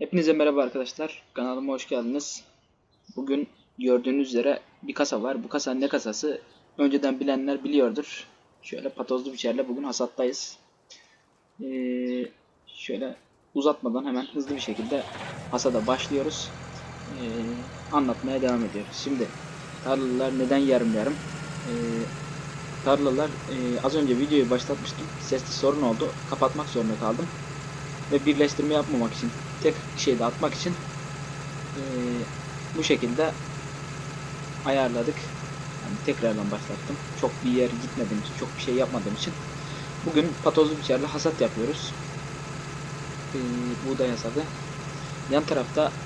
Hepinize merhaba arkadaşlar. Kanalıma hoş geldiniz. Bugün gördüğünüz üzere bir kasa var. Bu kasa ne kasası? Önceden bilenler biliyordur. Şöyle patozlu biçerle bugün hasattayız. Ee, şöyle uzatmadan hemen hızlı bir şekilde hasada başlıyoruz. Ee, anlatmaya devam ediyoruz. Şimdi tarlalar neden yarım yarım? Ee, tarlalar e, az önce videoyu başlatmıştım. Sesli sorun oldu. Kapatmak zorunda kaldım. Ve birleştirme yapmamak için tek şeyde atmak için eee, bu şekilde ayarladık. Yani tekrardan başlattım. Çok bir yer gitmediğim için, çok bir şey yapmadığım için. Bugün patozlu biçerle hasat yapıyoruz. Eee, buğday hasadı. Yan tarafta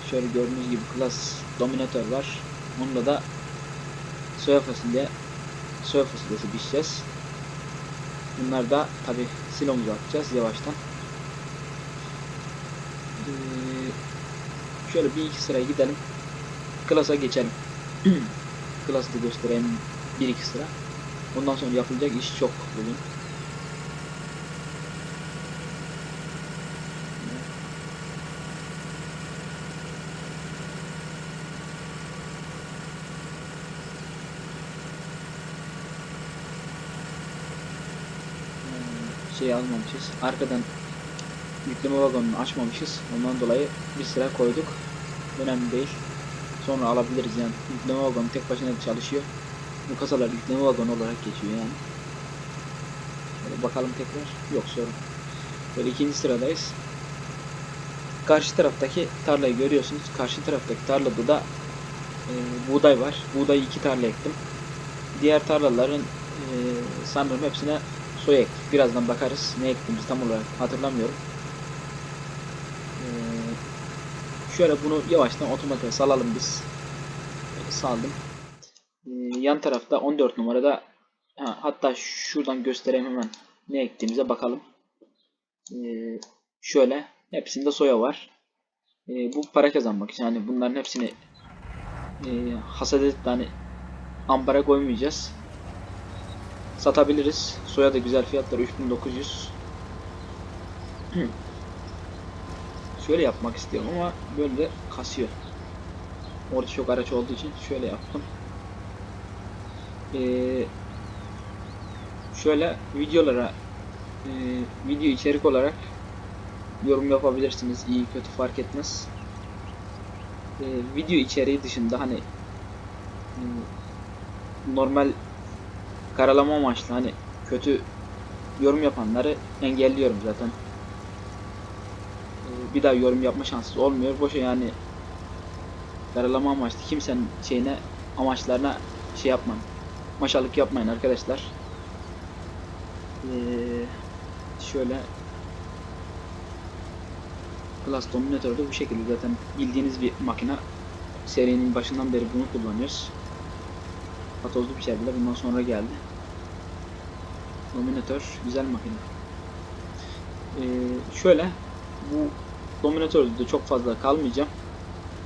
şöyle gördüğünüz gibi klas dominatör var. Bunda da soya fasulye soya fasulyesi biçeceğiz. Bunlar da tabi silomuza atacağız yavaştan. Ee, şöyle bir iki sıraya gidelim. Klasa geçelim. Klası da göstereyim bir iki sıra. Ondan sonra yapılacak iş çok bugün. Ee, Şey almamışız. Arkadan yükleme vagonunu açmamışız. Ondan dolayı bir sıra koyduk. Önemli değil. Sonra alabiliriz yani. Yükleme vagonu tek başına çalışıyor. Bu kasalar yükleme vagonu olarak geçiyor yani. Şöyle bakalım tekrar. Yok sorun. Böyle ikinci sıradayız. Karşı taraftaki tarlayı görüyorsunuz. Karşı taraftaki tarlada da e, buğday var. Buğdayı iki tarla ektim. Diğer tarlaların e, sanırım hepsine soya ektik. Birazdan bakarız. Ne ektiğimizi tam olarak hatırlamıyorum. Ee, şöyle bunu yavaştan otomatiğe salalım biz. Böyle saldım. Ee, yan tarafta 14 numarada ha, hatta şuradan göstereyim hemen ne ektiğimize bakalım. Ee, şöyle hepsinde soya var. Ee, bu para kazanmak için hani bunların hepsini e, hasat edip hani ambara koymayacağız. Satabiliriz. Soya da güzel fiyatlar 3900. Şöyle yapmak istiyorum ama böyle de kasıyor. Orada çok araç olduğu için şöyle yaptım. Ee, şöyle videolara e, video içerik olarak yorum yapabilirsiniz. İyi kötü fark etmez. Ee, video içeriği dışında hani e, normal karalama amaçlı hani kötü yorum yapanları engelliyorum zaten bir daha yorum yapma şansı olmuyor. Boşa yani karalama amaçlı kimsenin şeyine amaçlarına şey yapmayın. Maşalık yapmayın arkadaşlar. Ee, şöyle Class Dominator bu şekilde zaten bildiğiniz bir makine. Serinin başından beri bunu kullanıyoruz. Patozlu bir şey bile bundan sonra geldi. Dominator güzel makine. Ee, şöyle bu Dominatörde de çok fazla kalmayacağım.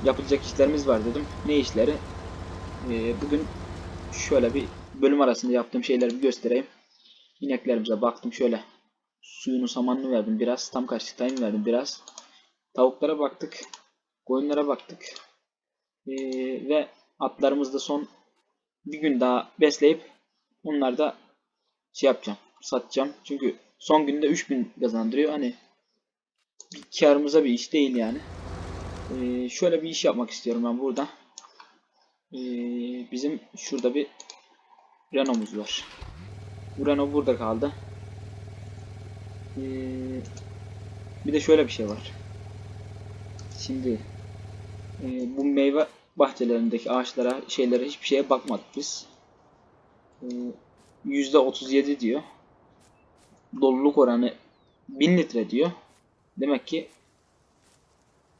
Yapılacak işlerimiz var dedim. Ne işleri? Ee, bugün şöyle bir bölüm arasında yaptığım şeyleri bir göstereyim. İneklerimize baktım şöyle. Suyunu samanını verdim biraz. Tam karşıtayım verdim biraz. Tavuklara baktık. Koyunlara baktık. Ee, ve atlarımızda son bir gün daha besleyip onları da şey yapacağım. Satacağım. Çünkü son günde 3000 kazandırıyor. Hani karımıza bir iş değil yani. Ee, şöyle bir iş yapmak istiyorum ben burada. Ee, bizim şurada bir Renault'umuz var. Bu Renault burada kaldı. Ee, bir de şöyle bir şey var. Şimdi e, bu meyve bahçelerindeki ağaçlara, şeylere hiçbir şeye bakmadık biz. Ee, %37 diyor. Doluluk oranı 1000 litre diyor. Demek ki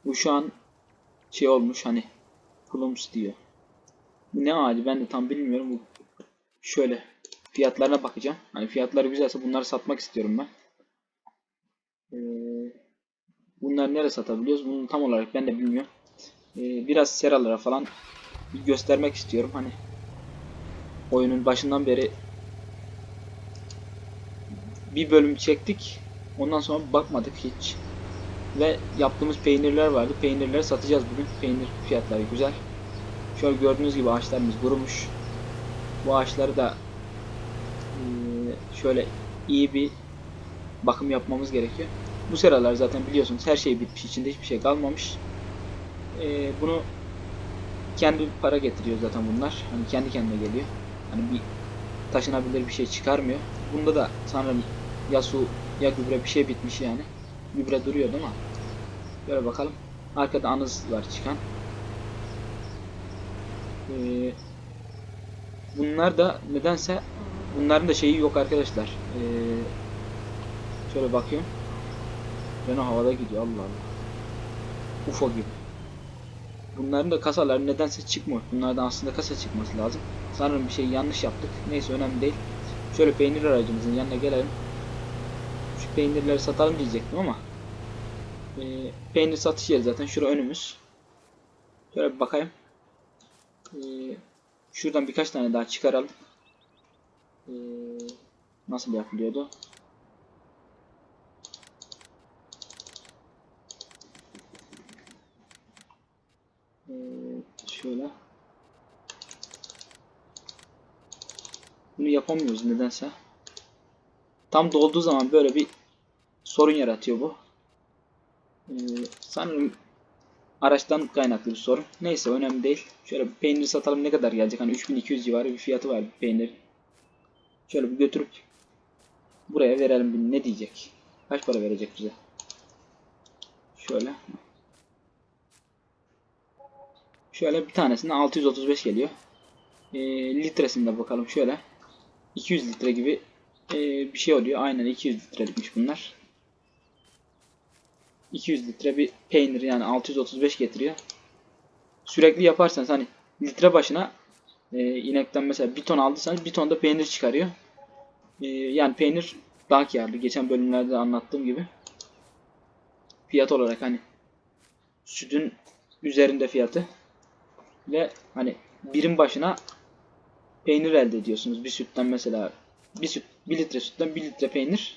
bu şu an şey olmuş hani Plums diyor. Bu ne ağacı ben de tam bilmiyorum. Bu şöyle fiyatlarına bakacağım. Hani fiyatları güzelse bunları satmak istiyorum ben. Ee, bunları nereye satabiliyoruz? Bunu tam olarak ben de bilmiyorum. Ee, biraz seralara falan bir göstermek istiyorum. Hani oyunun başından beri bir bölüm çektik. Ondan sonra bakmadık hiç. Ve yaptığımız peynirler vardı. Peynirleri satacağız bugün. Peynir fiyatları güzel. Şöyle gördüğünüz gibi ağaçlarımız kurumuş. Bu ağaçları da eee, şöyle iyi bir bakım yapmamız gerekiyor. Bu seralar zaten biliyorsunuz her şey bitmiş. içinde hiçbir şey kalmamış. Eee, bunu kendi para getiriyor zaten bunlar. Hani kendi kendine geliyor. Hani bir taşınabilir bir şey çıkarmıyor. Bunda da sanırım ya su ya gübre bir şey bitmiş yani. Gübre duruyordu ama. Böyle bakalım. Arkada anız var çıkan. Ee, bunlar da nedense bunların da şeyi yok arkadaşlar. Ee, şöyle bakıyorum. Renault havada gidiyor Allah Allah. UFO gibi. Bunların da kasaları nedense çıkmıyor. Bunlardan aslında kasa çıkması lazım. Sanırım bir şey yanlış yaptık. Neyse önemli değil. Şöyle peynir aracımızın yanına gelelim. Peynirleri satalım diyecektim ama e, peynir satış yeri zaten şura önümüz. Şöyle bir bakayım. E, şuradan birkaç tane daha çıkaralım. E, nasıl yapılıyordu? E, şöyle. Bunu yapamıyoruz nedense. Tam dolduğu zaman böyle bir sorun yaratıyor bu. Ee, sanırım araçtan kaynaklı bir sorun. Neyse önemli değil. Şöyle bir peynir satalım ne kadar gelecek? Hani 3200 civarı bir fiyatı var bir peynir. Şöyle bir götürüp buraya verelim ne diyecek? Kaç para verecek bize? Şöyle. Şöyle bir tanesinde 635 geliyor. E, litresinde bakalım şöyle. 200 litre gibi e, bir şey oluyor. Aynen 200 litrelikmiş bunlar. 200 litre bir peynir yani 635 getiriyor. Sürekli yaparsanız hani litre başına e, inekten mesela bir ton aldıysanız bir ton da peynir çıkarıyor. E, yani peynir daha karlı. Geçen bölümlerde anlattığım gibi. Fiyat olarak hani sütün üzerinde fiyatı ve hani birim başına peynir elde ediyorsunuz. Bir sütten mesela bir süt, bir litre sütten bir litre peynir.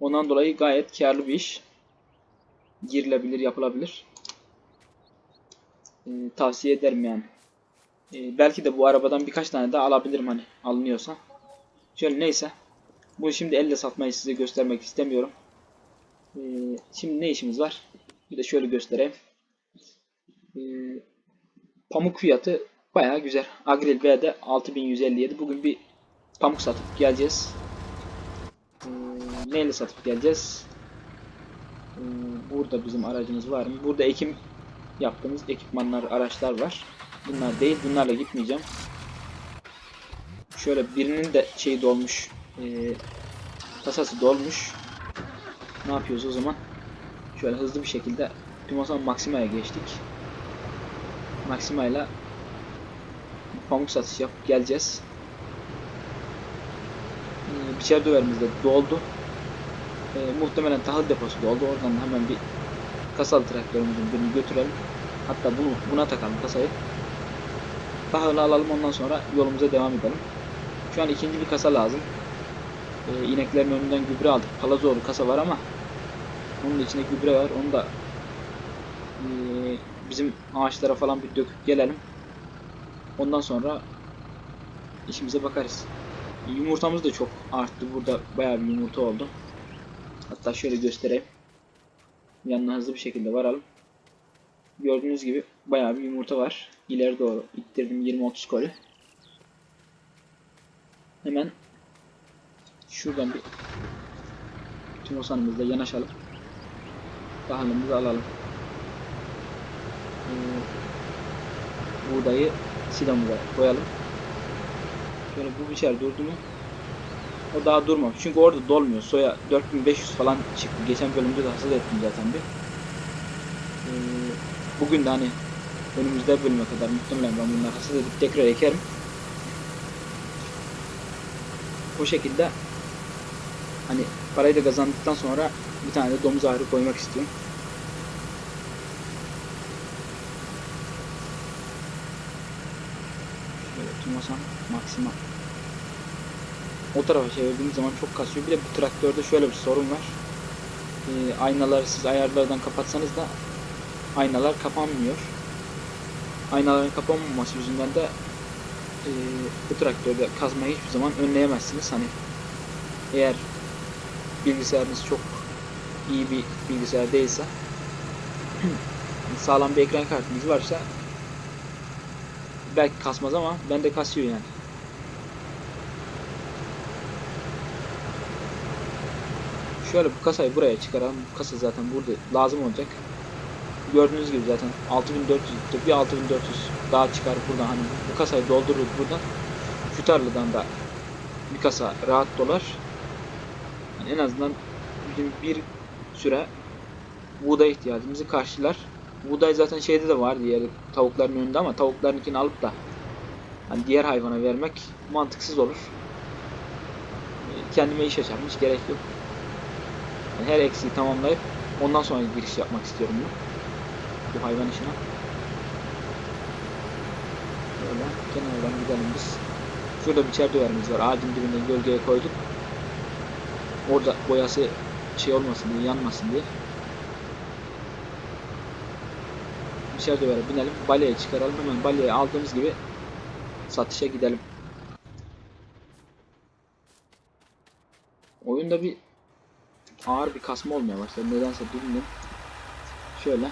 Ondan dolayı gayet karlı bir iş. Girilebilir, yapılabilir. Ee, tavsiye ederim yani. Ee, belki de bu arabadan birkaç tane daha alabilirim hani alınıyorsa. Şöyle neyse. Bu şimdi elle satmayı size göstermek istemiyorum. Ee, şimdi ne işimiz var? Bir de şöyle göstereyim. Ee, pamuk fiyatı Bayağı güzel. Agril B'de 6157. Bugün bir pamuk satıp geleceğiz. Ee, neyle satıp geleceğiz? Ee, burada bizim aracımız var mı? Burada ekim yaptığımız ekipmanlar, araçlar var. Bunlar değil. Bunlarla gitmeyeceğim. Şöyle birinin de şeyi dolmuş. E, kasası dolmuş. Ne yapıyoruz o zaman? Şöyle hızlı bir şekilde Timosan Maxima'ya geçtik. Maxima ile pamuk satışı yapıp geleceğiz. Ee, biçer döverimiz de doldu. Ee, muhtemelen tahıl deposu doldu. Oradan hemen bir kasalı traktörümüzün birini götürelim. Hatta bunu buna takalım kasayı. Tahılı alalım ondan sonra yolumuza devam edelim. Şu an ikinci bir kasa lazım. Ee, ineklerin önünden gübre aldık. Palazoğlu kasa var ama onun içinde gübre var. Onu da e, bizim ağaçlara falan bir döküp gelelim. Ondan sonra işimize bakarız. Yumurtamız da çok arttı. Burada bayağı bir yumurta oldu. Hatta şöyle göstereyim. Yanına hızlı bir şekilde varalım. Gördüğünüz gibi bayağı bir yumurta var. İleri doğru ittirdim 20-30 koli. Hemen şuradan bir timosanımızla yanaşalım. Bahanımızı alalım. Ee, buğdayı silahımıza koyalım. Şöyle bu biçer durdu mu? O daha durmamış. Çünkü orada dolmuyor. Soya 4500 falan çıktı. Geçen bölümde de hasat ettim zaten bir. Ee, bugün de hani önümüzde bölüme kadar muhtemelen ben bunları hasat edip tekrar ekerim. O şekilde hani parayı da kazandıktan sonra bir tane de domuz ağrı koymak istiyorum. Şöyle tutmasam maksimum. O tarafa çevirdiğim zaman çok kasıyor. Bir de bu traktörde şöyle bir sorun var. e, aynaları siz ayarlardan kapatsanız da aynalar kapanmıyor. Aynaların kapanmaması yüzünden de e, bu traktörde kazmayı hiçbir zaman önleyemezsiniz. Hani eğer bilgisayarınız çok iyi bir bilgisayar değilse sağlam bir ekran kartınız varsa belki kasmaz ama bende kasıyor yani. Şöyle bu kasayı buraya çıkaralım. Bu kasa zaten burada lazım olacak. Gördüğünüz gibi zaten 6400 'tü. bir 6400 daha çıkar buradan hani bu kasayı doldururuz buradan. Fütarlı'dan da bir kasa rahat dolar. Yani en azından bizim bir süre buğday ihtiyacımızı karşılar. Buğday zaten şeyde de var diğer tavukların önünde ama tavuklarınkini alıp da hani diğer hayvana vermek mantıksız olur. Kendime iş açarım hiç gerek yok. Her eksiği tamamlayıp ondan sonra giriş yapmak istiyorum ben. Bu hayvan işine. Böyle kenardan gidelim biz. Şurada bir çer döverimiz var. Ağacın dibinde gölgeye koyduk. Orada boyası şey olmasın diye, yanmasın diye. Dışarı dövere binelim. Balyaya çıkaralım. Hemen balyayı aldığımız gibi satışa gidelim. Oyunda bir ağır bir kasma olmaya başladı. Nedense bilmiyorum. Şöyle.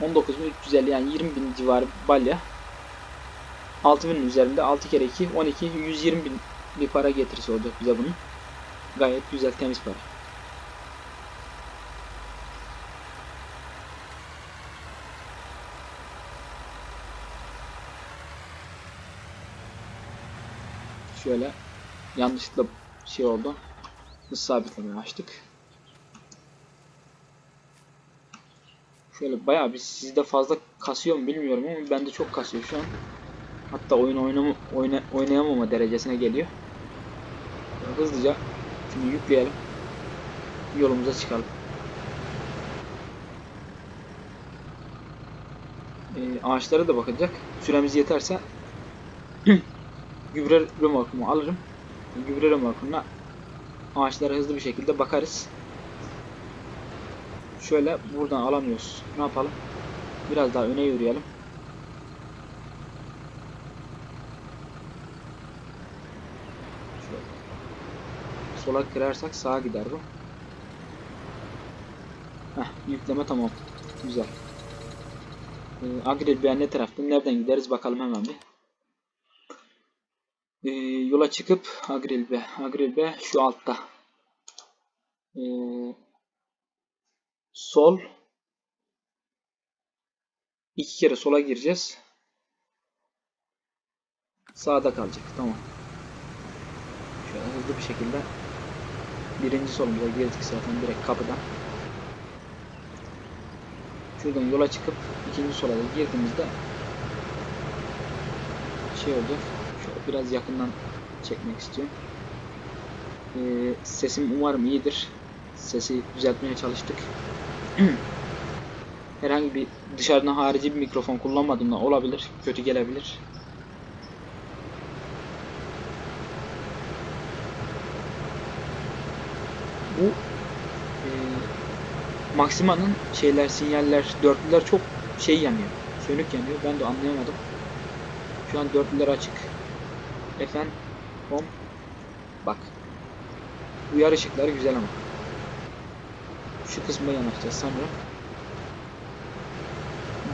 19.350 yani 20 bin civarı balya. 6000'in üzerinde 6 kere 2 12 120 bin bir para getirisi olacak bize bunun. Gayet güzel temiz para. Şöyle yanlışlıkla şey oldu. Hız sabitlemeyi açtık. Şöyle bayağı bir sizde fazla kasıyor mu bilmiyorum ama bende çok kasıyor şu an. Hatta oyun oynama, oyna, oynayamama derecesine geliyor. Hızlıca şimdi yükleyelim. Yolumuza çıkalım. Ee, ağaçlara da bakacak. Süremiz yeterse gübre remorkumu alırım. Gübre remorkuna ağaçlara hızlı bir şekilde bakarız. Şöyle buradan alamıyoruz. Ne yapalım? Biraz daha öne yürüyelim. Şöyle. Sola kırarsak sağa gider bu. Heh, yükleme tamam. Güzel. Ee, Agril ne tarafta? Nereden gideriz bakalım hemen bir. Ee, yola çıkıp Agril B. Agril B şu altta. Ee, sol iki kere sola gireceğiz. Sağda kalacak. Tamam. Şöyle hızlı bir şekilde birinci solumuza girdik zaten direkt kapıdan. Şuradan yola çıkıp ikinci sola girdiğimizde şey olacak. Biraz yakından çekmek istiyorum. Ee, sesim umarım iyidir. Sesi düzeltmeye çalıştık. Herhangi bir dışarıdan harici bir mikrofon kullanmadığımda olabilir. Kötü gelebilir. Bu e, Maxima'nın şeyler, sinyaller, dörtlüler çok şey yanıyor. Sönük yanıyor. Ben de anlayamadım. Şu an dörtlüler açık. Efendim, home. Bak. Uyarı ışıkları güzel ama. Şu kısma yanaşacağız sanırım.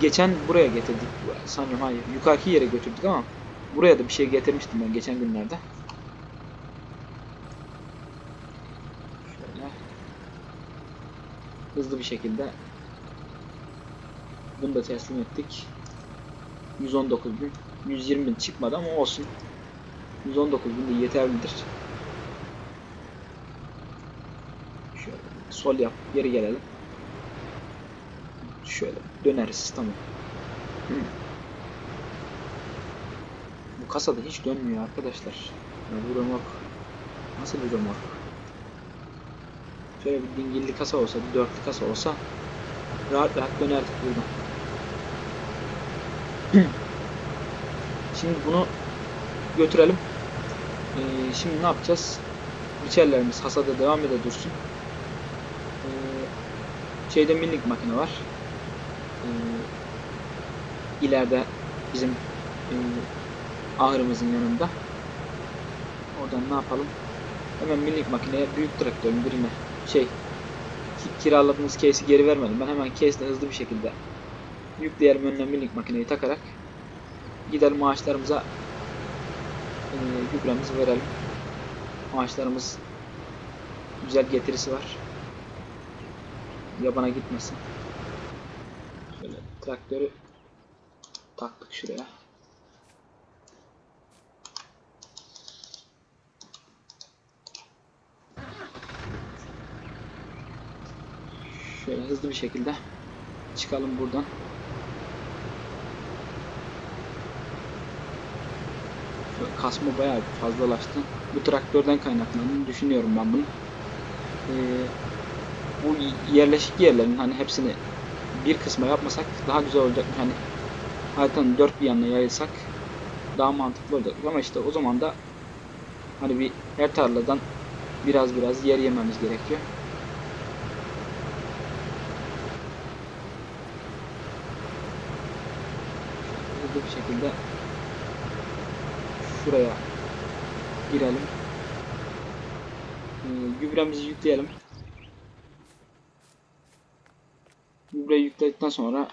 Geçen buraya getirdik. Sanırım hayır. Yukarıki yere götürdük ama buraya da bir şey getirmiştim ben geçen günlerde. Şöyle hızlı bir şekilde bunu da teslim ettik. 119 bin 120 bin çıkmadı ama olsun. 119 bin de yeterlidir. Şöyle sol yap, geri gelelim. Şöyle döneriz, tamam. Hı. Bu kasada hiç dönmüyor arkadaşlar. Ya bu remork nasıl bir remork? Şöyle bir dingilli kasa olsa, bir dörtlü kasa olsa rahat rahat dönerdik buradan. Şimdi bunu götürelim. Ee, şimdi ne yapacağız? Biçerlerimiz hasada devam ede dursun. Ee, şeyde minik makine var. Ee, ileride bizim e, ahırımızın yanında. Oradan ne yapalım? Hemen minik makineye büyük traktörün birine şey ki- kiraladığımız case'i geri vermedim. Ben hemen case'le hızlı bir şekilde yükleyelim önüne minik makineyi takarak gidelim ağaçlarımıza e, gübremizi verelim. Ağaçlarımız güzel getirisi var. Yabana gitmesin. Şöyle traktörü taktık şuraya. Şöyle hızlı bir şekilde çıkalım buradan. Kasma bayağı bir fazlalaştı. Bu traktörden kaynaklandığını düşünüyorum ben bunu. Ee, bu yerleşik yerlerin hani hepsini bir kısma yapmasak daha güzel olacak. Hani haritanın dört bir yanına yayılsak daha mantıklı olacak. Ama işte o zaman da hani bir her tarladan biraz biraz yer yememiz gerekiyor. Hızlı bir şekilde şuraya girelim. Ee, gübremizi yükleyelim. Gübreyi yükledikten sonra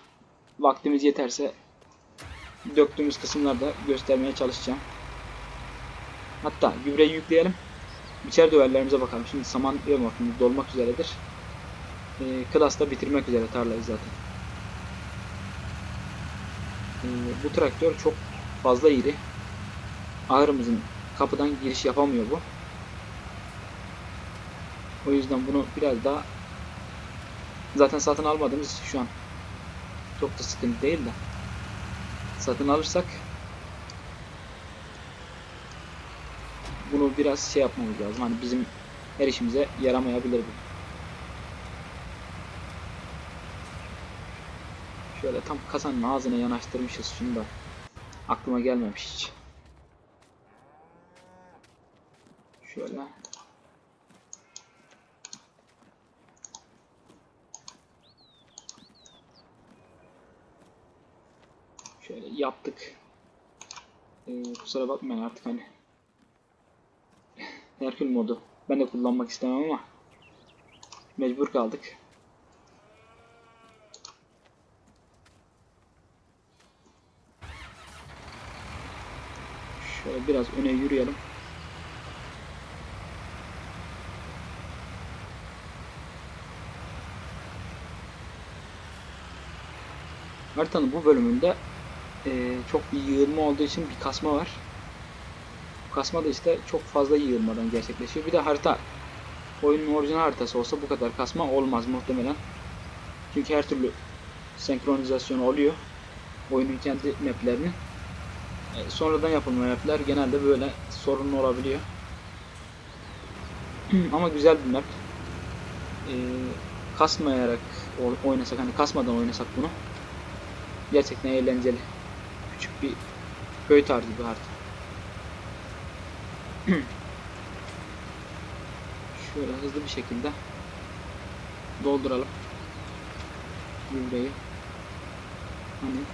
vaktimiz yeterse döktüğümüz kısımları da göstermeye çalışacağım. Hatta gübreyi yükleyelim. Biçer döverlerimize bakalım. Şimdi saman vaktimiz dolmak üzeredir. Ee, Klas da bitirmek üzere tarlayı zaten. Ee, bu traktör çok fazla iri. Ağrımızın kapıdan giriş yapamıyor bu. O yüzden bunu biraz daha zaten satın almadığımız şu an çok da sıkıntı değil de satın alırsak bunu biraz şey yapmamız lazım. Hani bizim her işimize yaramayabilir bu. Şöyle tam kasanın ağzına yanaştırmışız şunu da. Aklıma gelmemiş hiç. Şöyle. Şöyle yaptık. Ee, kusura bakmayın artık hani. Herkül modu. Ben de kullanmak istemem ama mecbur kaldık. Şöyle biraz öne yürüyelim. Haritanın bu bölümünde e, çok bir yığılma olduğu için bir kasma var. Bu kasma da işte çok fazla yığılmadan gerçekleşiyor. Bir de harita oyunun orijinal haritası olsa bu kadar kasma olmaz muhtemelen. Çünkü her türlü senkronizasyon oluyor. Oyunun kendi maplerini. E, sonradan yapılma mapler genelde böyle sorunlu olabiliyor. Ama güzel bir map. E, kasmayarak oynasak hani kasmadan oynasak bunu gerçekten eğlenceli. Küçük bir köy tarzı bir harita. Şöyle hızlı bir şekilde dolduralım gübreyi. Hani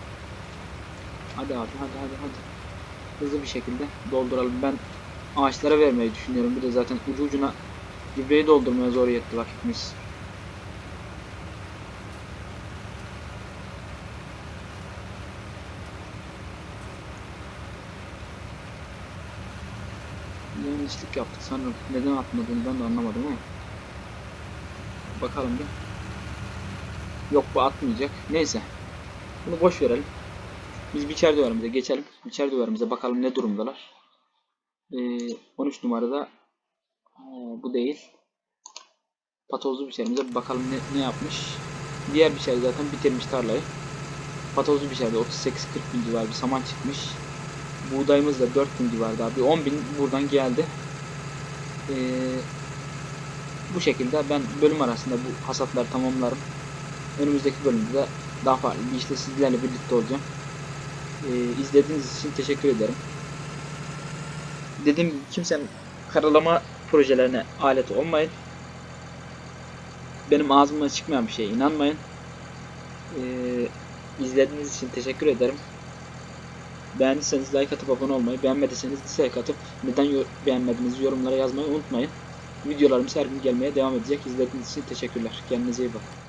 hadi abi hadi hadi hadi hızlı bir şekilde dolduralım. Ben ağaçlara vermeyi düşünüyorum. Bir de zaten ucu ucuna gübreyi doldurmaya zor yetti vakitimiz. Yanlışlık yaptık sanırım. Neden atmadığını ben de anlamadım ama. Bakalım bir. Yok bu atmayacak. Neyse. Bunu boş verelim. Biz biçer duvarımıza geçelim. Biçer duvarımıza bakalım ne durumdalar. Ee, 13 numarada Aa, bu değil. Patozlu biçerimize bakalım ne, ne yapmış. Diğer biçer zaten bitirmiş tarlayı. Patozlu biçerde 38-40 bin civarı bir saman çıkmış. Buğdayımız da 4 bin civarında abi. 10 bin buradan geldi. Ee, bu şekilde ben bölüm arasında bu hasatları tamamlarım. Önümüzdeki bölümde de daha farklı bir işte sizlerle birlikte olacağım. Ee, izlediğiniz için teşekkür ederim. Dediğim gibi kimsenin karalama projelerine alet olmayın. benim ağzımdan çıkmayan bir şeye inanmayın. Ee, izlediğiniz için teşekkür ederim. Beğendiyseniz like atıp abone olmayı, beğenmediyseniz dislike atıp neden beğenmediğinizi yorumlara yazmayı unutmayın. Videolarımız her gün gelmeye devam edecek. İzlediğiniz için teşekkürler. Kendinize iyi bakın.